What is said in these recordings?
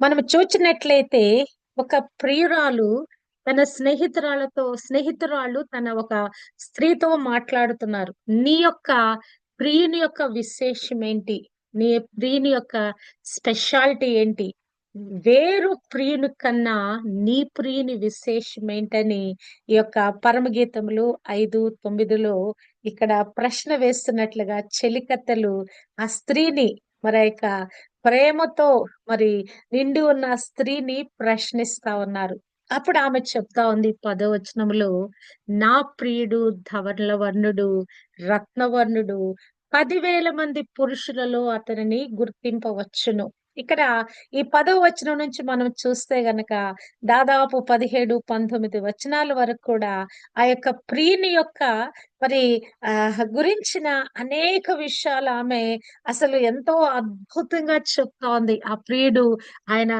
మనం చూచినట్లయితే ఒక ప్రియురాలు తన స్నేహితురాలతో స్నేహితురాలు తన ఒక స్త్రీతో మాట్లాడుతున్నారు. నీ యొక్క ప్రియుని యొక్క విశేషం ఏంటి? నీ ప్రియుని యొక్క స్పెషాలిటీ ఏంటి? వేరు ప్రియుని కన్నా నీ ప్రియుని విశేషం ఏంటని ఈ యొక్క పరమగీతములు ఐదు తొమ్మిదిలో ఇక్కడ ప్రశ్న వేస్తున్నట్లుగా చెలికత్తలు ఆ స్త్రీని మరి యొక్క ప్రేమతో మరి నిండి ఉన్న స్త్రీని ప్రశ్నిస్తా ఉన్నారు. అప్పుడు ఆమె చెప్తా ఉంది పదవచనములో నా ప్రియుడు ధవల వర్ణుడు రత్నవర్ణుడు పదివేల మంది పురుషులలో అతనిని గుర్తింపవచ్చును. ఇక్కడ ఈ పదవ వచనం నుంచి మనం చూస్తే గనక దాదాపు పదిహేడు పంతొమ్మిది వచనాల వరకు కూడా ఆ యొక్క ప్రియుని యొక్క మరి ఆ గురించిన అనేక విషయాలు ఆమె అసలు ఎంతో అద్భుతంగా చెప్తా ఉంది ఆ ప్రియుడు ఆయన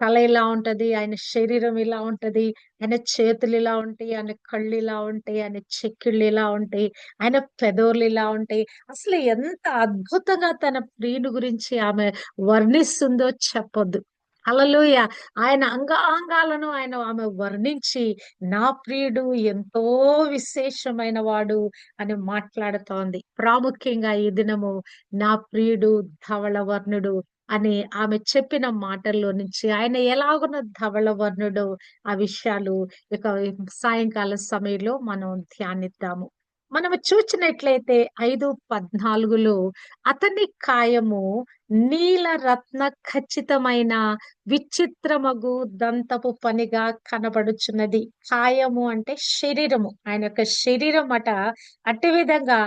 తల ఇలా ఉంటది ఆయన శరీరం ఇలా ఉంటది ఆయన చేతులు ఇలా ఉంటాయి ఆయన కళ్ళు ఇలా ఉంటాయి ఆయన చెక్కిళ్ళు ఇలా ఉంటాయి ఆయన పెదవులు ఇలా ఉంటాయి. అసలు ఎంత అద్భుతంగా తన ప్రియుని గురించి ఆమె వర్ణిస్తుందో చెప్పొద్దు. అలలోయ ఆయన అంగాంగాలను ఆయన ఆమె వర్ణించి నా ప్రియుడు ఎంతో విశేషమైన వాడు అని మాట్లాడుతోంది. ప్రాముఖ్యంగా ఈ దినము నా ప్రియుడు ధవళ వర్ణుడు అని ఆమె చెప్పిన మాటల్లో నుంచి ఆయన ఎలాగున్న ధవళ వర్ణుడు ఆ విషయాలు ఇక సాయంకాల సమయంలో మనం ధ్యానిద్దాము. మనం చూచినట్లయితే ఐదు పద్నాలుగులో అతని కాయము నీల రత్న ఖచ్చితమైన విచిత్రమగు దంతపు పనిగా కనబడుచున్నది. కాయము అంటే శరీరము. ఆయన యొక్క శరీరం అట అట్టి విధంగా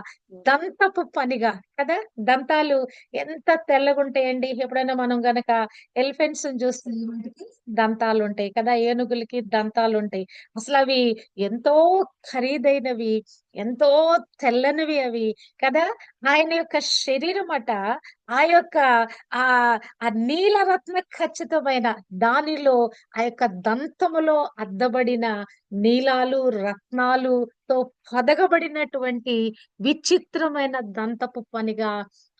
దంతపు పనిగా కదా? దంతాలు ఎంత తెల్లగుంటాయండి. ఎప్పుడైనా మనం గనక ఎలిఫెంట్స్ చూస్తే వాటికి దంతాలు ఉంటాయి కదా? ఏనుగులకి దంతాలు ఉంటాయి అసలు అవి ఎంతో ఖరీదైనవి. ఎంతో తెల్లనివి అవి కదా? ఆయన యొక్క శరీరం అట ఆ యొక్క ఆ ఆ నీలరత్న ఖచ్చితమైన దానిలో ఆ యొక్క దంతములో అద్దబడిన నీలాలు రత్నాలుతో పొదగబడినటువంటి విచిత్రమైన దంతపు పనిగా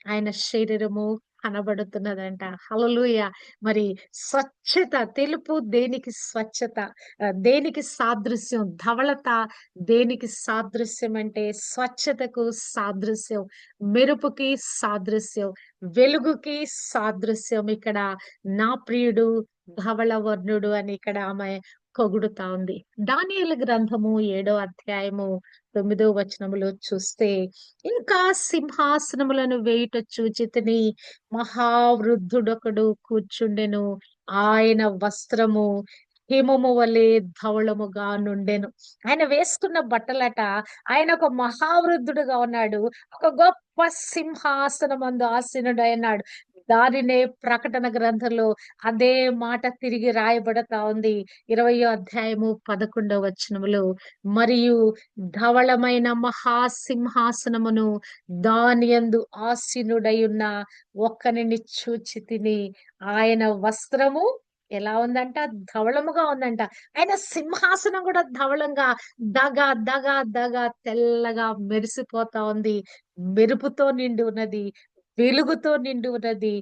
ఆయన శరీరము కనబడుతున్నదంట. హలలుయ మరి స్వచ్ఛత తెలుపు దేనికి స్వచ్ఛత? దేనికి సాదృశ్యం? ధవళత దేనికి సాదృశ్యం అంటే స్వచ్ఛతకు సాదృశ్యం మెరుపుకి సాదృశ్యం వెలుగుకి సాదృశ్యం. ఇక్కడ నా ప్రియుడు ధవళవర్ణుడు అని ఇక్కడ ఆమె పొగుడుతా ఉంది. దానియల గ్రంథము ఏడో అధ్యాయము తొమ్మిదో వచనములో చూస్తే ఇంకా సింహాసనములను వేయుట చూచితిని మహావృద్ధుడొకడు కూర్చుండెను. ఆయన వస్త్రము హిమము వలె ధవళముగా నుండెను. ఆయన వేసుకున్న బట్టలట ఆయన ఒక మహావృద్ధుడుగా ఉన్నాడు. ఒక గొప్ప సింహాసనమందు ఆసీనుడు అన్నాడు దానినే ప్రకటన గ్రంథంలో అదే మాట తిరిగి రాయబడతా ఉంది. ఇరవయో అధ్యాయము పదకొండవ వచనములో మరియు ధవళమైన మహాసింహాసనమును దాని యందు ఆసీనుడై ఉన్న ఒక్కనిని చూచి తిని ఆయన వస్త్రము ఎలా ఉందంట? ధవళముగా ఉందంట. ఆయన సింహాసనం కూడా ధవళంగా దగ దగ దగ తెల్లగా మెరిసిపోతా ఉంది. మెరుపుతో నిండి ఉన్నది. వెలుగుతో నిండి ఉన్నది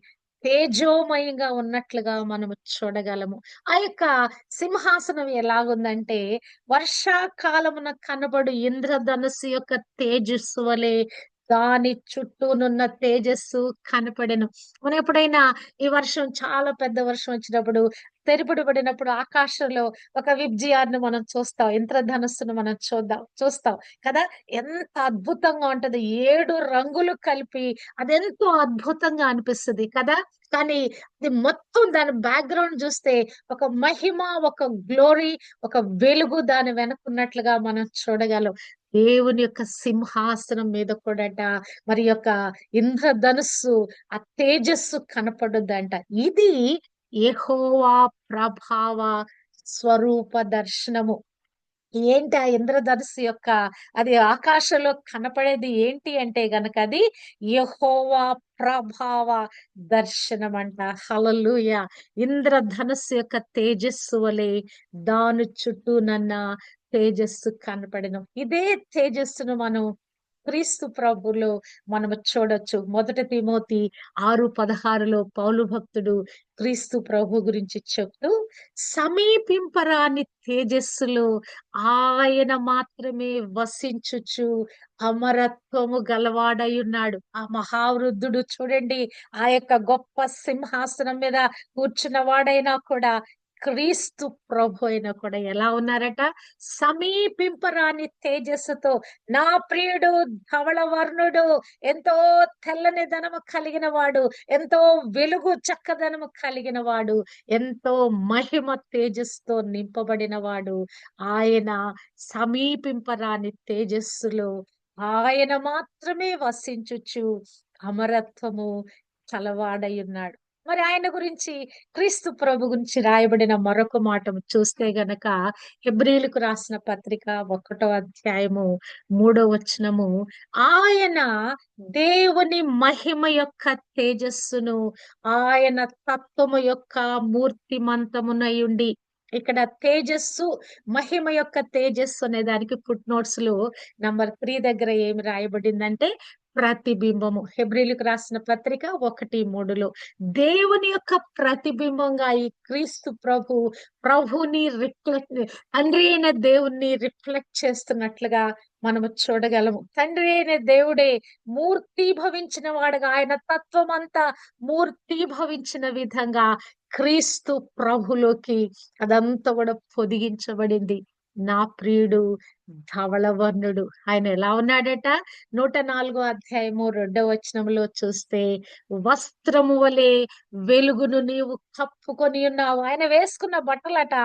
తేజోమయంగా ఉన్నట్లుగా మనము చూడగలము. ఆ యొక్క సింహాసనం ఎలాగుందంటే వర్షాకాలమున కనబడు ఇంద్రధనుసు యొక్క తేజస్సు వలె దాని చుట్టూనున్న తేజస్సు కనపడెను. మనం ఎప్పుడైనా ఈ వర్షం చాలా పెద్ద వర్షం వచ్చినప్పుడు తెరిపుడు పడినప్పుడు ఆకాశంలో ఒక విబ్జిఆర్ను మనం చూస్తాం. ఇంద్రధనుస్సును మనం చూద్దాం చూస్తాం కదా? ఎంత అద్భుతంగా ఉంటది. ఏడు రంగులు కలిపి అదెంతో అద్భుతంగా అనిపిస్తుంది కదా? కానీ అది మొత్తం దాని బ్యాక్గ్రౌండ్ చూస్తే ఒక మహిమ ఒక గ్లోరీ ఒక వెలుగు దాని వెనుకున్నట్లుగా మనం చూడగలం. దేవుని యొక్క సింహాసనం మీద కూడాట మరి యొక్క ఇంద్రధనుస్సు ఆ తేజస్సు కనపడుద్దంట. ఇది ఏహోవా ప్రభావ స్వరూప దర్శనము. ఏంటి ఆ ఇంద్రధనుస్సు యొక్క అది ఆకాశంలో కనపడేది ఏంటి అంటే గనక అది యహోవా ప్రభావ దర్శనం అంట హలలుయ ఇంద్రధనుస్సు యొక్క తేజస్సు వలె దాని చుట్టూ నన్న తేజస్సు కనపడను. ఇదే తేజస్సును మనం క్రీస్తు ప్రభులో మనము చూడొచ్చు. మొదటి తిమోతి ఆరు పదహారులో పౌలు భక్తుడు క్రీస్తు ప్రభు గురించి చెప్తూ సమీపింపరాని తేజస్సులో ఆయన మాత్రమే వసించుచు అమరత్వము గలవాడై ఉన్నాడు ఆ మహావృద్ధుడు చూడండి ఆ యొక్క గొప్ప సింహాసనం మీద కూర్చున్న వాడైనా కూడా క్రీస్తు ప్రభు అయినా కూడా ఎలా ఉన్నారట? సమీపింపరాని తేజస్సుతో నా ప్రియుడు ధవళ వర్ణుడు ఎంతో తెల్లని ధనము కలిగిన వాడు ఎంతో వెలుగు చక్కదనము కలిగిన వాడు ఎంతో మహిమ తేజస్సుతో నింపబడిన వాడు. ఆయన సమీపింపరాని తేజస్సులో ఆయన మాత్రమే వసించుచు అమరత్వము కలవాడై ఉన్నాడు. మరి ఆయన గురించి క్రీస్తు ప్రభు గురించి రాయబడిన మరొక మాట చూస్తే గనక హెబ్రిలకు రాసిన పత్రిక ఒకటో అధ్యాయము మూడో వచనము ఆయన దేవుని మహిమ యొక్క తేజస్సును ఆయన తత్వము యొక్క మూర్తిమంతమునయుండి ఇక్కడ తేజస్సు మహిమ యొక్క తేజస్సు అనే దానికి ఫుట్ నోట్స్లో నంబర్ త్రీ దగ్గర ఏమి రాయబడిందంటే ప్రతిబింబము. హెబ్రిలకు రాసిన పత్రిక ఒకటి మూడులో దేవుని యొక్క ప్రతిబింబంగా ఈ క్రీస్తు ప్రభు ప్రభుని రిఫ్లెక్ట్ తండ్రి అయిన దేవుణ్ణి రిఫ్లెక్ట్ చేస్తున్నట్లుగా మనము చూడగలము. తండ్రి అయిన దేవుడే మూర్తిభవించిన వాడుగా. ఆయన తత్వం అంతా మూర్తిభవించిన విధంగా క్రీస్తు ప్రభులోకి అదంతా కూడా పొదిగించబడింది. నా ప్రియుడు ధవళవర్ణుడు ఆయన ఎలా ఉన్నాడట? నూట నాలుగో అధ్యాయము రెండవ వచనంలో చూస్తే వస్త్రము వలె వెలుగును నీవు కప్పుకొని ఉన్నావు. ఆయన వేసుకున్న బట్టలట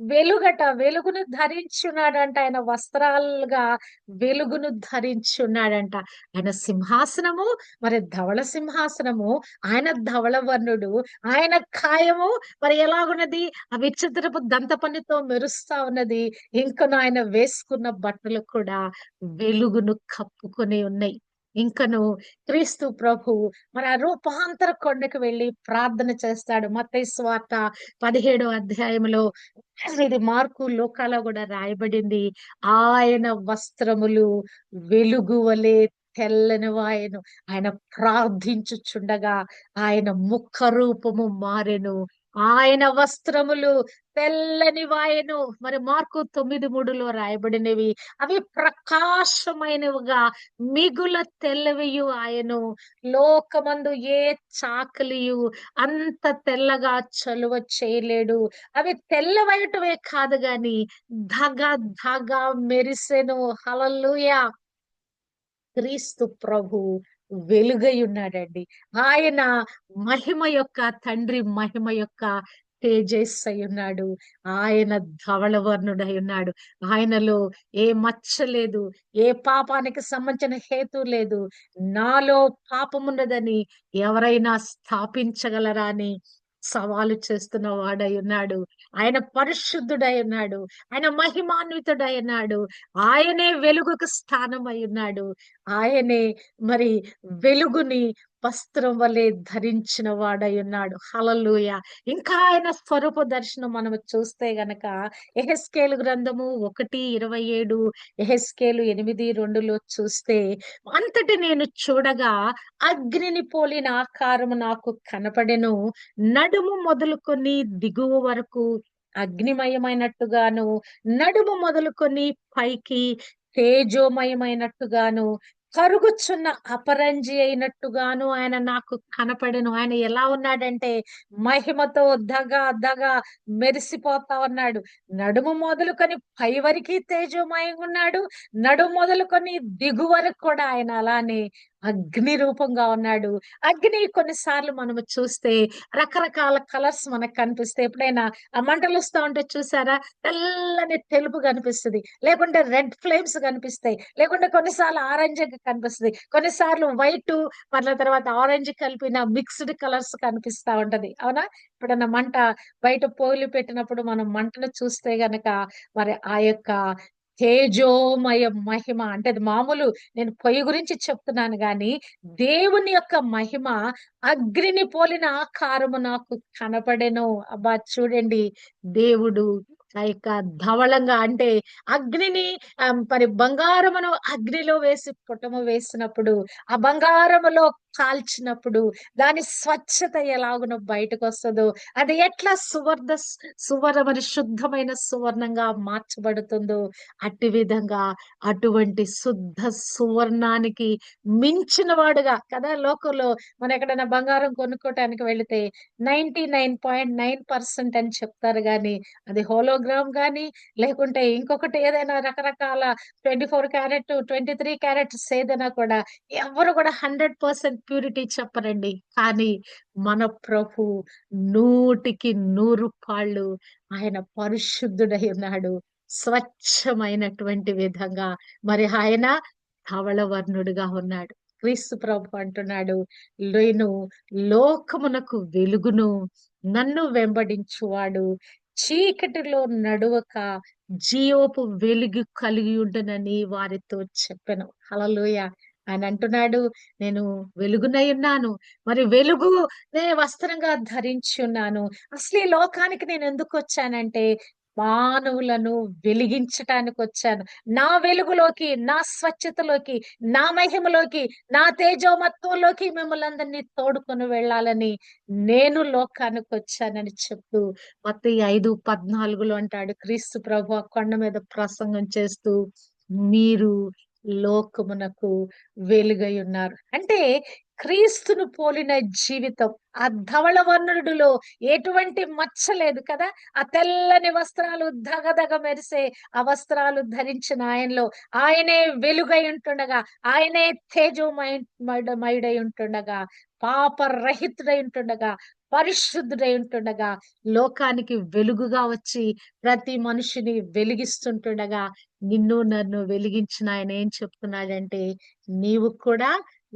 వెలుగట వెలుగును ధరించున్నాడంట. ఆయన వస్త్రాలుగా వెలుగును ధరించున్నాడంట. ఆయన సింహాసనము మరి ధవళ సింహాసనము ఆయన ధవళవర్ణుడు ఆయన ఖాయము మరి ఎలాగున్నది? ఆ విచిత్రపు దంతపనితో మెరుస్తా ఉన్నది. ఇంకను ఆయన వేసుకున్న బట్టలు కూడా వెలుగును కప్పుకొని ఉన్నాయి. ఇంకను క్రీస్తు ప్రభు మరి ఆ రూపాంతర కొండకు వెళ్ళి ప్రార్థన చేస్తాడు. మతై స్వార్త పదిహేడో అధ్యాయంలో ఇది మార్కు లోకాలో కూడా రాయబడింది. ఆయన వస్త్రములు వెలుగు వలె తెల్లని వాయను. ఆయన ప్రార్థించుచుండగా ఆయన ముఖ రూపము మారెను. ఆయన వస్త్రములు తెల్లని వాయను. మరి మార్కు తొమ్మిది మూడులో రాయబడినవి. అవి ప్రకాశమైనవిగా మిగుల తెల్లవియు ఆయను. లోకమందు ఏ చాకలియు అంత తెల్లగా చలువ చేయలేడు. అవి తెల్లవయటమే కాదు గాని ధగ ధగ మెరిసెను. హలలుయ క్రీస్తు ప్రభు వెలుగై ఉన్నాడండి. ఆయన మహిమ యొక్క తండ్రి మహిమ యొక్క తేజస్ అయి ఉన్నాడు ఆయన ధవళవర్ణుడై ఉన్నాడు ఆయనలో ఏ మచ్చ లేదు ఏ పాపానికి సంబంధించిన హేతు లేదు. నాలో పాపమున్నదని ఎవరైనా స్థాపించగలరా అని సవాలు చేస్తున్న వాడై ఉన్నాడు ఆయన పరిశుద్ధుడై ఉన్నాడు ఆయన మహిమాన్వితుడై ఉన్నాడు ఆయనే వెలుగుకు స్థానం అయి ఉన్నాడు ఆయనే మరి వెలుగుని వస్త్రం వలె ధరించిన వాడై ఉన్నాడు. హలలుయ ఇంకా ఆయన స్వరూప దర్శనం మనం చూస్తే గనక ఎహెస్కేలు గ్రంథము ఒకటి ఇరవై ఏడు ఎహెస్కేలు ఎనిమిది రెండులో చూస్తే అంతటి నేను చూడగా అగ్నిని పోలిన ఆకారము నాకు కనపడెను. నడుము మొదలుకొని దిగువ వరకు అగ్నిమయమైనట్టుగాను నడుము మొదలుకొని పైకి తేజోమయమైనట్టుగాను కరుగుచున్న అపరంజి అయినట్టుగాను ఆయన నాకు కనపడను. ఆయన ఎలా ఉన్నాడంటే మహిమతో దగ దగ మెరిసిపోతా ఉన్నాడు. నడుము మొదలుకొని పై వరకు తేజోమయంగా ఉన్నాడు. నడుము మొదలుకొని దిగు వరకు కూడా ఆయన అలానే అగ్ని రూపంగా ఉన్నాడు. అగ్ని కొన్నిసార్లు మనము చూస్తే రకరకాల కలర్స్ మనకు కనిపిస్తాయి. ఎప్పుడైనా ఆ మంటలు వస్తూ ఉంటే చూసారా? తెల్లని తెలుపు కనిపిస్తుంది. లేకుంటే రెడ్ ఫ్లేమ్స్ కనిపిస్తాయి. లేకుంటే కొన్నిసార్లు ఆరెంజ్ కనిపిస్తుంది. కొన్నిసార్లు వైట్ మళ్ళీ తర్వాత ఆరెంజ్ కలిపిన మిక్స్డ్ కలర్స్ కనిపిస్తా ఉంటది. అవునా? ఎప్పుడన్నా మంట బయట పోలి పెట్టినప్పుడు మనం మంటను చూస్తే గనక మరి ఆ యొక్క తేజోమయ మహిమ. అంటే అది మామూలు నేను పొయ్యి గురించి చెప్తున్నాను గాని దేవుని యొక్క మహిమ అగ్నిని పోలిన ఆకారము నాకు కనపడెను. అబ్బా చూడండి. దేవుడు ఆ యొక్క ధవళంగా అంటే అగ్నిని మరి బంగారమును అగ్నిలో వేసి పుటము వేసినప్పుడు ఆ బంగారములో కాల్చినప్పుడు దాని స్వచ్ఛత ఎలాగునో బయటకు వస్తుందో అది ఎట్లా సువర్ణ సువర్ణ శుద్ధమైన సువర్ణంగా మార్చబడుతుందో అట్టి విధంగా అటువంటి శుద్ధ సువర్ణానికి మించిన వాడుగా కదా లోకంలో మనం ఎక్కడైనా బంగారం కొనుక్కోటానికి వెళితే ninety nine point nine percent అని చెప్తారు కానీ అది హోలోగ్రామ్ కానీ లేకుంటే ఇంకొకటి ఏదైనా రకరకాల twenty four carat twenty three carats ఏదైనా కూడా ఎవరు కూడా హండ్రెడ్ పర్సెంట్ ప్యూరిటీ చెప్పరండి. కానీ మన ప్రభు నూటికి నూరు పాళ్ళు ఆయన పరిశుద్ధుడై ఉన్నాడు. స్వచ్ఛమైనటువంటి విధంగా మరి ఆయన ధవళవర్ణుడుగా ఉన్నాడు. క్రీస్తు ప్రభు అంటున్నాడు నేను లోకమునకు వెలుగును నన్ను వెంబడించువాడు. చీకటిలో నడువక జీవపు వెలుగు కలిగి ఉండనని వారితో చెప్పాను. హలలోయ ఆయన అంటున్నాడు నేను వెలుగునై ఉన్నాను మరి వెలుగు నేను వస్త్రంగా ధరించి ఉన్నాను. అసలు ఈ లోకానికి నేను ఎందుకు వచ్చానంటే మానవులను వెలిగించటానికి వచ్చాను. నా వెలుగులోకి నా స్వచ్ఛతలోకి నా మహిమలోకి నా తేజోమత్వంలోకి మిమ్మల్ని అందరినీ తోడుకొని వెళ్ళాలని నేను లోకానికి వచ్చానని చెప్తూ మత్తయి ఐదు పద్నాలుగులో అంటాడు క్రీస్తు ప్రభు కొండ మీద ప్రసంగం చేస్తూ మీరు లోకమునకు వెలుగై ఉన్నారు. అంటే క్రీస్తును పోలిన జీవితం ఆ ధవళ వర్ణుడిలో ఎటువంటి మచ్చ లేదు కదా? ఆ తెల్లని వస్త్రాలు దగదగ మెరిసే ఆ వస్త్రాలు ధరించిన ఆయనలో ఆయనే వెలుగై ఉంటుండగా ఆయనే తేజోమయ మయుడై ఉంటుండగా పాపరహితుడై ఉంటుండగా పరిశుద్ధుడై ఉంటుండగా లోకానికి వెలుగుగా వచ్చి ప్రతి మనిషిని వెలిగిస్తుంటుండగా నిన్ను నన్ను వెలిగించిన ఆయన ఏం చెప్తున్నాడంటే నీవు కూడా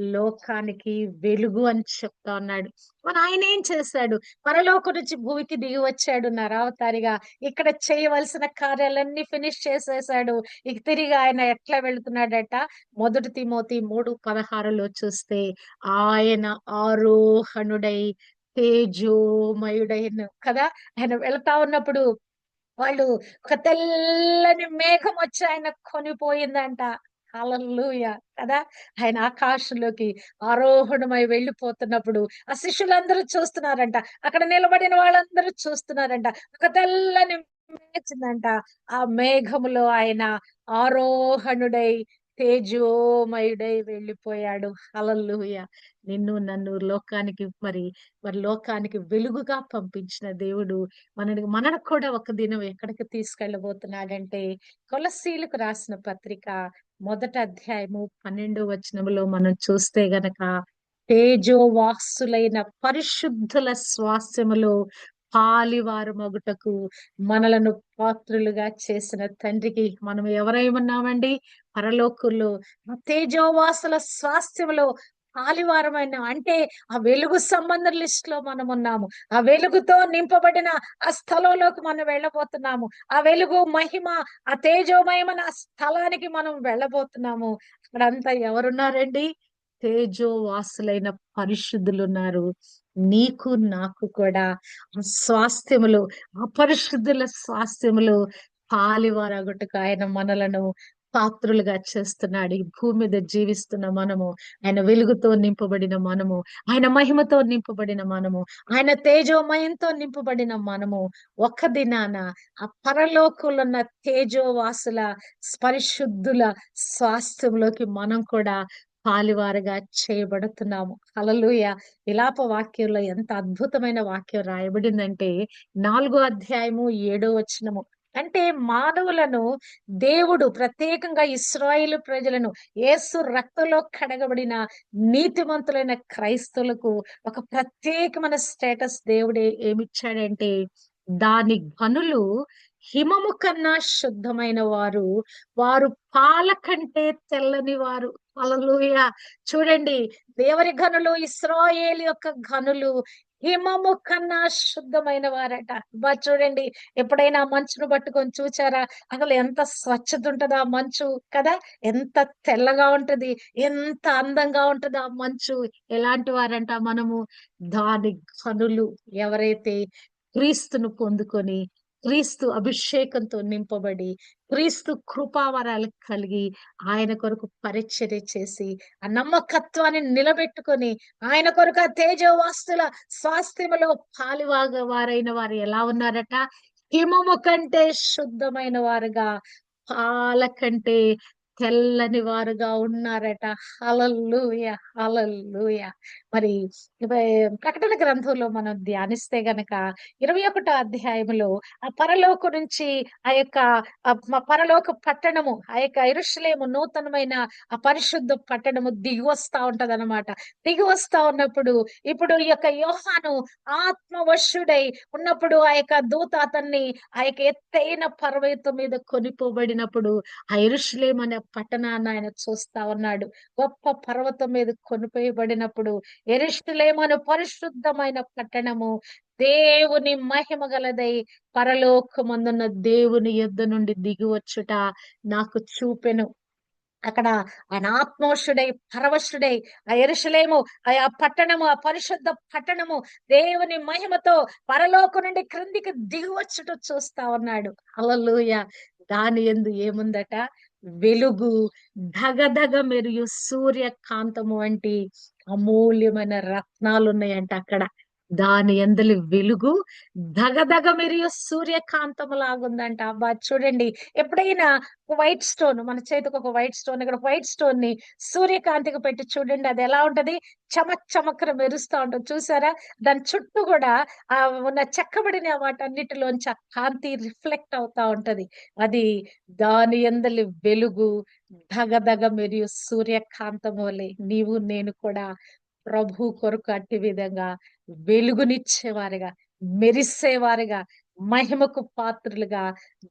లోకానికి వెలుగు అని చెప్తా ఉన్నాడు. మన ఆయన ఏం చేశాడు? పరలోక నుంచి భూమికి దిగి వచ్చాడు నరావతారిగా. ఇక్కడ చేయవలసిన కార్యాలన్నీ ఫినిష్ చేసేసాడు ఇక తిరిగి ఆయన ఎట్లా వెళుతున్నాడట? మొదటి తిమోతి మూడు పదహారులో చూస్తే ఆయన ఆరోహణుడై తేజోమయుడైన కదా? ఆయన వెళ్తా ఉన్నప్పుడు వాళ్ళు ఒక తెల్లని మేఘం వచ్చి ఆయన కొనిపోయిందంట. హల్లెలూయ! కదా? ఆయన ఆకాశంలోకి ఆరోహణమై వెళ్ళిపోతున్నప్పుడు ఆ శిష్యులందరూ చూస్తున్నారంట. అక్కడ నిలబడిన వాళ్ళందరూ చూస్తున్నారంట. ఒక తెల్లని మేఘిందంట ఆ మేఘములో ఆయన ఆరోహణుడై తేజోమయుడై వెళ్ళిపోయాడు. హల్లెలూయ. నిన్ను నన్ను లోకానికి మరి మరి లోకానికి వెలుగుగా పంపించిన దేవుడు మనని మనకు కూడా ఒక దినం ఎక్కడికి తీసుకెళ్ళబోతున్నాడంటే కొలసీలకు రాసిన పత్రిక మొదట అధ్యాయము పన్నెండో వచనములో మనం చూస్తే గనక తేజోవాసులైన పరిశుద్ధుల స్వాస్యములో పాలివారు మగుటకు మనలను పాత్రులుగా చేసిన తండ్రికి మనం ఎవరైమన్నామండి పరలోకుల్లో ఆ తేజోవాసుల స్వాస్థ్యములో పాలివారమైన అంటే ఆ వెలుగు సంబంధ లిస్ట్లో మనం ఉన్నాము. ఆ వెలుగుతో నింపబడిన ఆ స్థలంలోకి మనం వెళ్ళబోతున్నాము. ఆ వెలుగు మహిమ ఆ తేజోమయమైన ఆ స్థలానికి మనం వెళ్ళబోతున్నాము. అక్కడంతా ఎవరున్నారండి? తేజోవాసులైన పరిశుద్ధులు ఉన్నారు నీకు నాకు కూడా ఆ స్వాస్థ్యములు అపరిశుద్ధుల స్వాస్థ్యములు పాలివారగొట్టుకు ఆయన మనలను పాత్రులుగా చేస్తున్నాడు. ఈ భూమి మీద జీవిస్తున్న మనము ఆయన వెలుగుతో నింపబడిన మనము ఆయన మహిమతో నింపబడిన మనము ఆయన తేజోమయంతో నింపబడిన మనము ఒక దినాన ఆ పరలోకులున్న తేజోవాసుల పరిశుద్ధుల స్వాస్థ్యంలోకి మనం కూడా పాలివారుగా చేయబడుతున్నాము. అలలుయ విలాప వాక్యంలో ఎంత అద్భుతమైన వాక్యం రాయబడిందంటే నాలుగో అధ్యాయము ఏడో వచనము. అంటే మానవులను దేవుడు ప్రత్యేకంగా ఇస్రాయిల్ ప్రజలను ఏసు రక్తంలో కడగబడిన నీతిమంతులైన క్రైస్తవులకు ఒక ప్రత్యేకమైన స్టేటస్ దేవుడే ఏమిచ్చాడంటే దాని గనులు హిమము కన్నా శుద్ధమైన వారు వారు పాల కంటే తెల్లని వారు. అలలుయ చూడండి దేవరి గనులు ఇస్రాయేల్ యొక్క గనులు హిమము కన్నా శుద్ధమైన వారట. బా చూడండి ఎప్పుడైనా మంచును పట్టుకొని చూచారా? అసలు ఎంత స్వచ్ఛత ఉంటుందా మంచు కదా? ఎంత తెల్లగా ఉంటది ఎంత అందంగా ఉంటది ఆ మంచు. ఎలాంటి వారంట మనము? దాని గనులు ఎవరైతే క్రీస్తును పొందుకొని క్రీస్తు అభిషేకంతో నింపబడి క్రీస్తు కృపావరాలు కలిగి ఆయన కొరకు పరిచర్య చేసి ఆ నమ్మకత్వాన్ని నిలబెట్టుకొని ఆయన కొరకు ఆ తేజవాస్తుల స్వాస్థ్యములో పాలివాగ వారైన వారు ఎలా ఉన్నారట? హిమము కంటే శుద్ధమైన వారుగా పాల కంటే తెల్లని వారుగా ఉన్నారట. అలల్లుయ అలల్లుయ మరి ప్రకటన గ్రంథంలో మనం ధ్యానిస్తే గనక ఇరవై ఒకటో అధ్యాయంలో ఆ పరలోక నుంచి ఆ యొక్క పరలోక పట్టణము ఆ యొక్క ఐరుషలేము నూతనమైన ఆ పరిశుద్ధ పట్టణము దిగి వస్తా ఉంటది అనమాట దిగి వస్తా ఉన్నప్పుడు ఇప్పుడు ఈ యొక్క యోహాను ఆత్మవశుడై ఉన్నప్పుడు ఆ యొక్క దూత అతన్ని ఆ యొక్క ఎత్తైన పర్వతం మీద కొనిపోబడినప్పుడు ఆ ఎరుషులేం అనే పట్టణాన్ని ఆయన చూస్తా ఉన్నాడు. గొప్ప పర్వతం మీద కొనిపోయబడినప్పుడు ఎరిష్టలేమను పరిశుద్ధమైన పట్టణము. దేవుని మహిమ గలదై పరలోకమందున్న దేవుని యుద్ధ నుండి దిగివచ్చుట నాకు చూపెను. అక్కడ ఆయన ఆత్మోషుడై పరవశుడై ఆ ఎరుషలేము ఆ పట్టణము ఆ పరిశుద్ధ పట్టణము దేవుని మహిమతో పరలోకం నుండి క్రిందికి దిగువచ్చుట చూస్తా ఉన్నాడు. హల్లెలూయా! దాని ఎందు ఏముందట? వెలుగు ధగధగ మెరుగు సూర్యకాంతము వంటి అమూల్యమైన రత్నాలు ఉన్నాయంట అక్కడ. దాని ఎందలి వెలుగు దగదగ మెరియు సూర్యకాంతము లాగుందంట అబ్బా చూడండి ఎప్పుడైనా వైట్ స్టోన్ మన చేతికి ఒక వైట్ స్టోన్ ఇక్కడ వైట్ స్టోన్ని సూర్యకాంతికి పెట్టి చూడండి అది ఎలా ఉంటది? చమక్ చమక్ర మెరుస్తూ ఉంటుంది. చూసారా? దాని చుట్టూ కూడా ఆ ఉన్న చెక్కబడిన వాటన్నిటిలోంచి ఆ కాంతి రిఫ్లెక్ట్ అవుతా ఉంటది. అది దాని ఎందలి వెలుగు దగదగ మరియు సూర్యకాంతం వలె నీవు నేను కూడా ప్రభు కొరకు అట్టి విధంగా వెలుగునిచ్చేవారిగా మెరిసేవారుగా మహిమకు పాత్రులుగా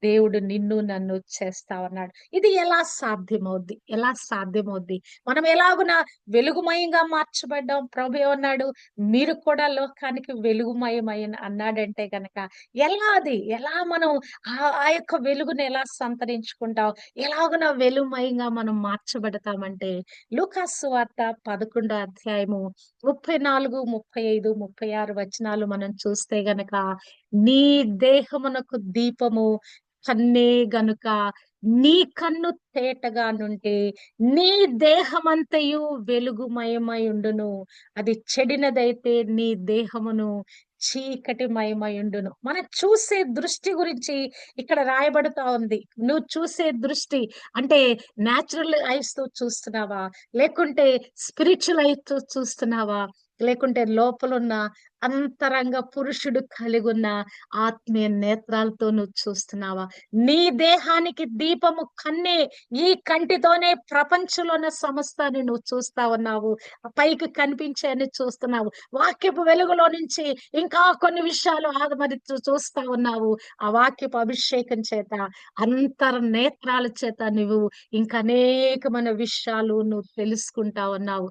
దేవుడు నిన్ను నన్ను చేస్తా ఉన్నాడు. ఇది ఎలా సాధ్యమవుద్ది? ఎలా సాధ్యమవుద్ది? మనం ఎలాగున వెలుగుమయంగా మార్చబడ్డాం? ప్రభు ఏమన్నాడు? మీరు కూడా లోకానికి వెలుగుమయమైన అన్నాడంటే గనక ఎలా అది? ఎలా మనం ఆ ఆ యొక్క వెలుగును ఎలా సంతరించుకుంటాం? ఎలాగున వెలుగుమయంగా మనం మార్చబడతామంటే లూకాసు వార్త పదకొండో అధ్యాయము ముప్పై నాలుగు ముప్పై ఐదు ముప్పై ఆరు వచనాలు మనం చూస్తే గనక నీ దేహమునకు దీపము కన్నే గనుక నీ కన్ను తేటగా నుంటే నీ దేహమంతయు వెలుగుమయమై ఉండును అది చెడినదైతే నీ దేహమును చీకటి మయమయుండును మనం చూసే దృష్టి గురించి ఇక్కడ రాయబడుతా ఉంది. నువ్వు చూసే దృష్టి అంటే న్యాచురల్ ఐస్తో చూస్తున్నావా? లేకుంటే స్పిరిచువల్ ఐస్తో చూస్తున్నావా? లేకుంటే లోపలున్న అంతరంగ పురుషుడు కలిగి ఉన్న ఆత్మీయ నేత్రాలతో నువ్వు చూస్తున్నావా? నీ దేహానికి దీపము కన్నే ఈ కంటితోనే ప్రపంచంలో ఉన్న సమస్తాన్ని నువ్వు చూస్తా ఉన్నావు. పైకి కనిపించేని చూస్తున్నావు. వాక్యపు వెలుగులో నుంచి ఇంకా కొన్ని విషయాలు ఆదమరి చూస్తా ఉన్నావు. ఆ వాక్యపు అభిషేకం చేత అంతర్ నేత్రాల చేత నువ్వు ఇంకా అనేకమైన విషయాలు నువ్వు తెలుసుకుంటా ఉన్నావు.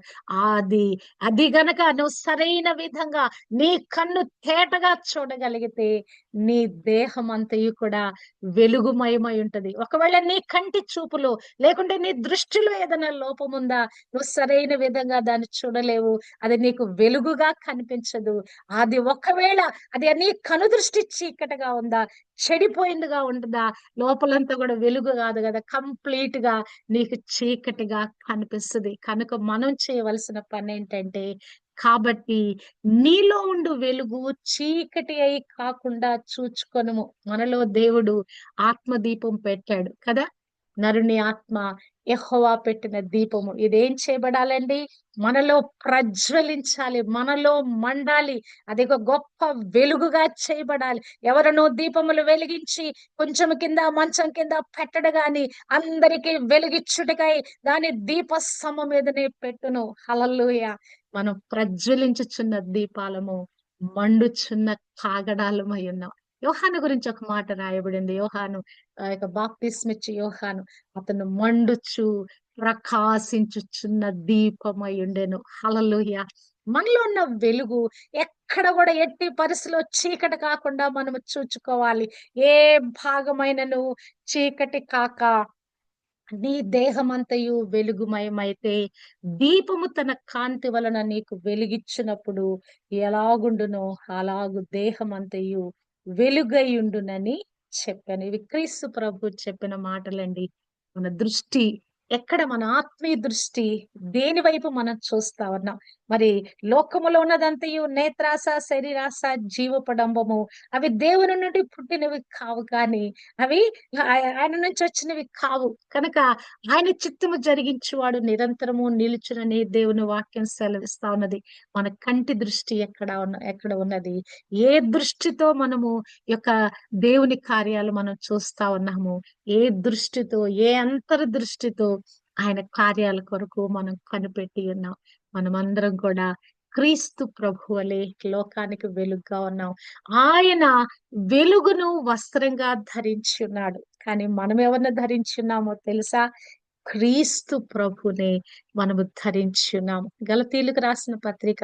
అది అది గనక నువ్వు సరైన విధంగా నీ నీ కన్ను తేటగా చూడగలిగితే నీ దేహం అంతయు కూడా వెలుగుమయమై ఉంటది. ఒకవేళ నీ కంటి చూపులో లేకుంటే నీ దృష్టిలో ఏదైనా లోపం ఉందా నువ్వు సరైన విధంగా దాన్ని చూడలేవు. అది నీకు వెలుగుగా కనిపించదు. అది ఒకవేళ అది నీ కనుదృష్టి చీకటిగా ఉందా? చెడిపోయిందిగా ఉంటుందా? లోపలంతా కూడా వెలుగు కాదు కదా? కంప్లీట్గా నీకు చీకటిగా కనిపిస్తుంది. కనుక మనం చేయవలసిన పని ఏంటంటే కాబట్టి నీలో ఉండు వెలుగు చీకటి అయి కాకుండా చూచుకొనము. మనలో దేవుడు ఆత్మదీపం పెట్టాడు కదా? నరుని ఆత్మ ఎహోవా పెట్టిన దీపము. ఇదేం చేయబడాలండి? మనలో ప్రజ్వలించాలి మనలో మండాలి. అది ఒక గొప్ప వెలుగుగా చేయబడాలి. ఎవరినో దీపములు వెలిగించి కొంచెం కింద మంచం కింద పెట్టడు గాని అందరికీ వెలిగిచ్చుటకై దాని దీపస్తంభం మీదనే పెట్టును. హలల్లుయ. మనం ప్రజ్వలించుచున్న దీపాలము మండుచున్న కాగడాలమై ఉన్నాం. యోహాను గురించి ఒక మాట రాయబడింది. యోహాను ఆ యొక్క బాప్తిస్మిచ్చి యోహాను అతను మండుచు ప్రకాశించుచున్న దీపమై ఉండెను. హల్లెలూయా! మనలో ఉన్న వెలుగు ఎక్కడ కూడా ఎట్టి పరిస్థితిలో చీకటి కాకుండా మనము చూచుకోవాలి. ఏ భాగమైనను చీకటి కాక నీ దేహమంతయు వెలుగుమయమైతే దీపము తన కాంతి వలన నీకు వెలిగిచ్చినప్పుడు ఎలాగుండునో అలాగు దేహమంతయు వెలుగైయుండునని చెప్పాను. ఇవి క్రీస్తు ప్రభు చెప్పిన మాటలండి. మన దృష్టి ఎక్కడ మన ఆత్మీయ దృష్టి దేని వైపు మనం చూస్తా ఉన్నాం మరి లోకములో ఉన్నదంతయు నేత్రాస శరీరాస జీవపడంబము అవి దేవుని నుండి పుట్టినవి కావు కానీ అవి ఆయన నుంచి వచ్చినవి కావు. కనుక ఆయన చిత్తము జరిగించేవాడు నిరంతరము నిలుచునని దేవుని వాక్యం సెలవిస్తా ఉన్నది. మన కంటి దృష్టి ఎక్కడ ఉన్న ఎక్కడ ఉన్నది? ఏ దృష్టితో మనము యొక్క దేవుని కార్యాలు మనం చూస్తా ఉన్నాము? ఏ దృష్టితో ఏ అంతర్దృష్టితో ఆయన కార్యాల కొరకు మనం కనిపెట్టి ఉన్నాం? మనమందరం కూడా క్రీస్తు ప్రభు వలె లోకానికి వెలుగుగా ఉన్నాం. ఆయన వెలుగును వస్త్రంగా ధరించి ఉన్నాడు కానీ మనం ఎవరిని ధరించి ఉన్నామో తెలుసా? క్రీస్తు ప్రభునే మనము ధరించున్నాము. గలతీలకు రాసిన పత్రిక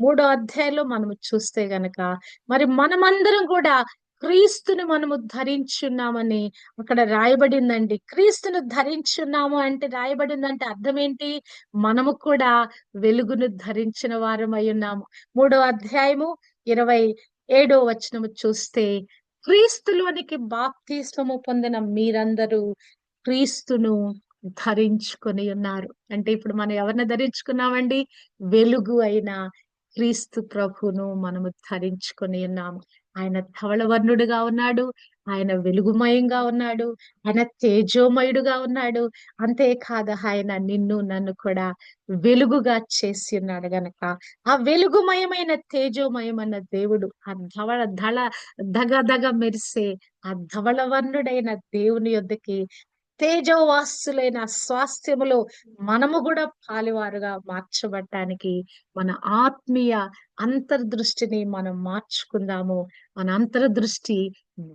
మూడో అధ్యాయంలో మనము చూస్తే గనక మరి మనమందరం కూడా క్రీస్తుని మనము ధరించున్నామని అక్కడ రాయబడిందండి. క్రీస్తును ధరించున్నాము అంటే రాయబడిందంటే అర్థం ఏంటి మనము కూడా వెలుగును ధరించిన వారమై ఉన్నాము. మూడో అధ్యాయము ఇరవై ఏడో వచనము చూస్తే క్రీస్తులోనికి బాప్తీస్వము పొందిన మీరందరూ క్రీస్తును ధరించుకొని ఉన్నారు. అంటే ఇప్పుడు మనం ఎవరిని ధరించుకున్నామండి? వెలుగు అయిన క్రీస్తు ప్రభును మనము ధరించుకొని ఉన్నాము. ఆయన ధవళవర్ణుడుగా ఉన్నాడు ఆయన వెలుగుమయంగా ఉన్నాడు ఆయన తేజోమయుడుగా ఉన్నాడు. అంతేకాదు ఆయన నిన్ను నన్ను కూడా వెలుగుగా చేసి ఉన్నాడు గనక. ఆ వెలుగుమయమైన తేజోమయమైన దేవుడు ఆ ధవళ ధళ దగ దగ మెరిసే ఆ ధవళవర్ణుడైన దేవుని యొద్దకి తేజోవాసులైన స్వాస్థ్యములో మనము కూడా పాలివారుగా మార్చబడటానికి మన ఆత్మీయ అంతర్దృష్టిని మనం మార్చుకుందాము. మన అంతర్దృష్టి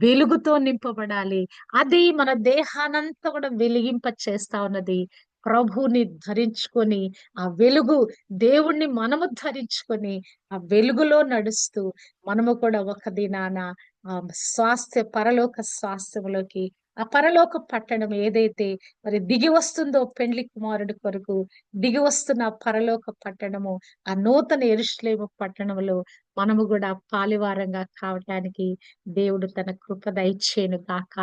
వెలుగుతో నింపబడాలి. అది మన దేహానంతా కూడా వెలిగింప చేస్తా ఉన్నది. ప్రభుని ధరించుకొని ఆ వెలుగు దేవుణ్ణి మనము ధరించుకొని ఆ వెలుగులో నడుస్తూ మనము కూడా ఒక దినాన ఆ స్వాస్థ్య పరలోక స్వాస్థ్యములోకి ఆ పరలోక పట్టణం ఏదైతే మరి దిగి వస్తుందో పెండ్లి కుమారుడి కొరకు దిగి వస్తున్న పరలోక పట్టణము ఆ నూతన ఎరుషులేము పట్టణంలో మనము కూడా పాలివారంగా కావటానికి దేవుడు తన కృప దయచేను కాక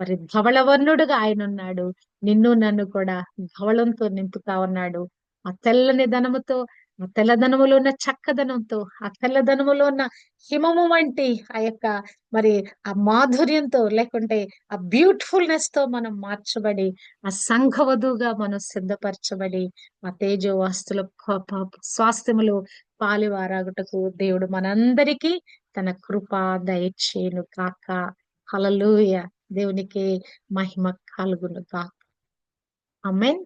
మరి ధవళవర్ణుడుగా ఆయన ఉన్నాడు. నిన్ను నన్ను కూడా ధవళంతో నింపుతా ఉన్నాడు. ఆ తెల్లని ధనముతో తెల్లదనములో ఉన్న చక్కదనంతో ఆ తెల్లదనములో ఉన్న హిమము వంటి ఆ యొక్క మరి ఆ మాధుర్యంతో లేకుంటే ఆ బ్యూటిఫుల్నెస్తో మనం మార్చబడి ఆ సంఘవధువుగా మనం సిద్ధపరచబడి ఆ తేజోవాస్తుల స్వాస్థ్యములు పాలివారాగుటకు దేవుడు మనందరికీ తన కృప దయచేను కాక హలలుయ దేవునికి మహిమ కలుగును కాక అమెన్